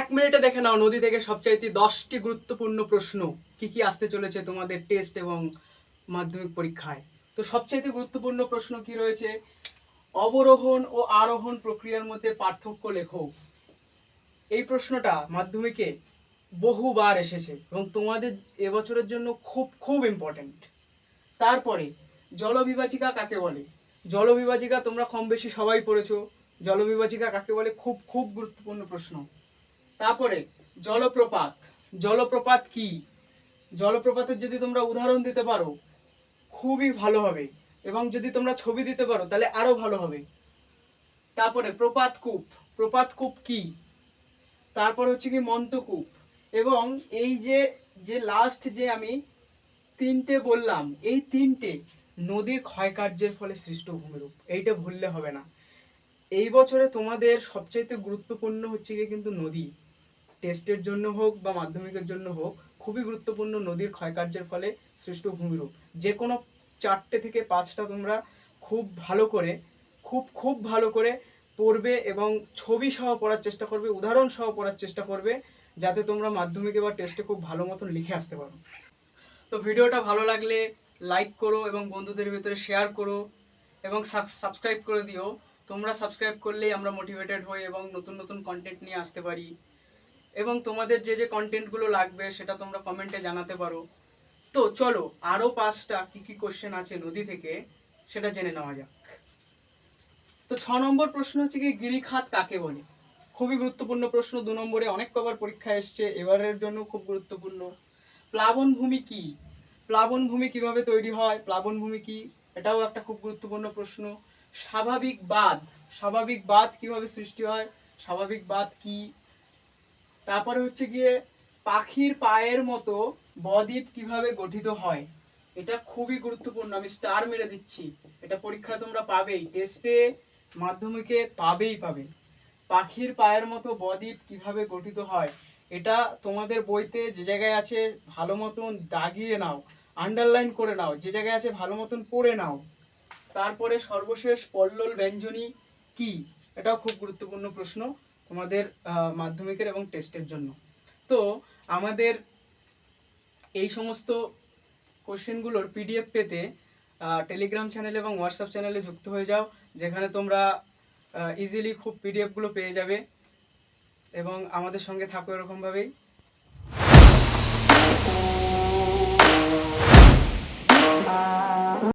এক মিনিটে দেখে নাও নদী থেকে সবচাইতে দশটি গুরুত্বপূর্ণ প্রশ্ন কি কি আসতে চলেছে তোমাদের টেস্ট এবং মাধ্যমিক পরীক্ষায়। তো সবচাইতে গুরুত্বপূর্ণ প্রশ্ন কি রয়েছে? অবরোহণ ও আরোহণ প্রক্রিয়ার মধ্যে পার্থক্য লেখো। এই প্রশ্নটা মাধ্যমিকে বহুবার এসেছে এবং তোমাদের এবছরের জন্য খুব খুব ইম্পর্ট্যান্ট তারপরে জলবিভাজিকা কাকে বলে? জলবিভাজিকা তোমরা কম বেশি সবাই পড়েছো। জলবিভাজিকা কাকে বলে? খুব খুব গুরুত্বপূর্ণ প্রশ্ন। তারপরে জলপ্রপাত। জলপ্রপাত কি? জলপ্রপাতের যদি তোমরা উদাহরণ দিতে পারো, খুবই ভালো হবে। এবং যদি তোমরা ছবি দিতে পারো, তাহলে আরও ভালো হবে। তারপরে প্রপাত কূপ। প্রপাত কূপ কি? তারপর হচ্ছে কি মন্তকূপ এবং এই যে যে লাস্ট যে আমি তিনটে বললাম, এই তিনটে নদীর ক্ষয়কার্যের ফলে সৃষ্ট ভূমিরূপ। এইটা ভুললে হবে না। এই বছরে তোমাদের সবচাইতে গুরুত্বপূর্ণ হচ্ছে গিয়ে কিন্তু নদী। টেস্টের জন্য হোক বা মাধ্যমিকের জন্য হোক, খুবই গুরুত্বপূর্ণ নদীর ক্ষয়কার্যের ফলে সৃষ্ট ভূমিরূপ। যে কোনো চারটে থেকে পাঁচটা তোমরা খুব ভালো করে, খুব খুব ভালো করে পড়বে এবং ছবি সহ পড়ার চেষ্টা করবে, উদাহরণ সহ পড়ার চেষ্টা করবে, যাতে তোমরা মাধ্যমিকে বা টেস্টে খুব ভালো মতন লিখে আসতে পারো। তো ভিডিওটা ভালো লাগলে লাইক করো এবং বন্ধুদের ভিতরে শেয়ার করো এবং সাবস্ক্রাইব করে দিও। তোমরা সাবস্ক্রাইব করলেই আমরা মোটিভেটেড হই এবং নতুন নতুন কন্টেন্ট নিয়ে আসতে পারি। এবং তোমাদের যে যে কন্টেন্টগুলো লাগবে সেটা তোমরা কমেন্টে জানাতে পারো। তো চলো আরও পাঁচটা কি কি কোশ্চেন আছে নদী থেকে, সেটা জেনে নেওয়া যাক। তো ছ নম্বর প্রশ্ন হচ্ছে কি, গিরিখাত কাকে বলে? খুবই গুরুত্বপূর্ণ প্রশ্ন, দু নম্বরে অনেক কবার পরীক্ষা এসছে, এবারের জন্য খুব গুরুত্বপূর্ণ। প্লাবন ভূমি কি? প্লাবন ভূমি কীভাবে তৈরি হয়? প্লাবন ভূমি কি? এটাও একটা খুব গুরুত্বপূর্ণ প্রশ্ন। স্বাভাবিক বাঁধ স্বাভাবিক বাঁধ কীভাবে সৃষ্টি হয়? স্বাভাবিক বাঁধ কি? তারপরে হচ্ছে গিয়ে পাখির পায়ের মতো বদ্বীপ কীভাবে গঠিত হয়? এটা খুবই গুরুত্বপূর্ণ, আমি স্টার মেরে দিচ্ছি। এটা পরীক্ষায় তোমরা পাবেই টেস্টে মাধ্যমিকে পাবেই পাবে। পাখির পায়ের মতো বদ্বীপ কীভাবে গঠিত হয়? এটা তোমাদের বইতে যে জায়গায় আছে, ভালো মতন দাগিয়ে নাও আন্ডারলাইন করে নাও, যে জায়গায় আছে ভালো মতন পড়ে নাও। তারপরে সর্বশেষ পল্লল ব্যঞ্জনী কি? এটাও খুব গুরুত্বপূর্ণ প্রশ্ন। তোমাদের মাধ্যমিকের এবং টেস্টের জন্য। তো আমাদের এই সমস্ত কোশ্চেনগুলোর পিডিএফ পেতে টেলিগ্রাম চ্যানেল এবং হোয়াটসঅ্যাপ চ্যানেলে যুক্ত হয়ে যাও, যেখানে তোমরা ইজিলি খুব পিডিএফগুলো পেয়ে যাবে এবং আমাদের সঙ্গে থাকো এরকমভাবেই।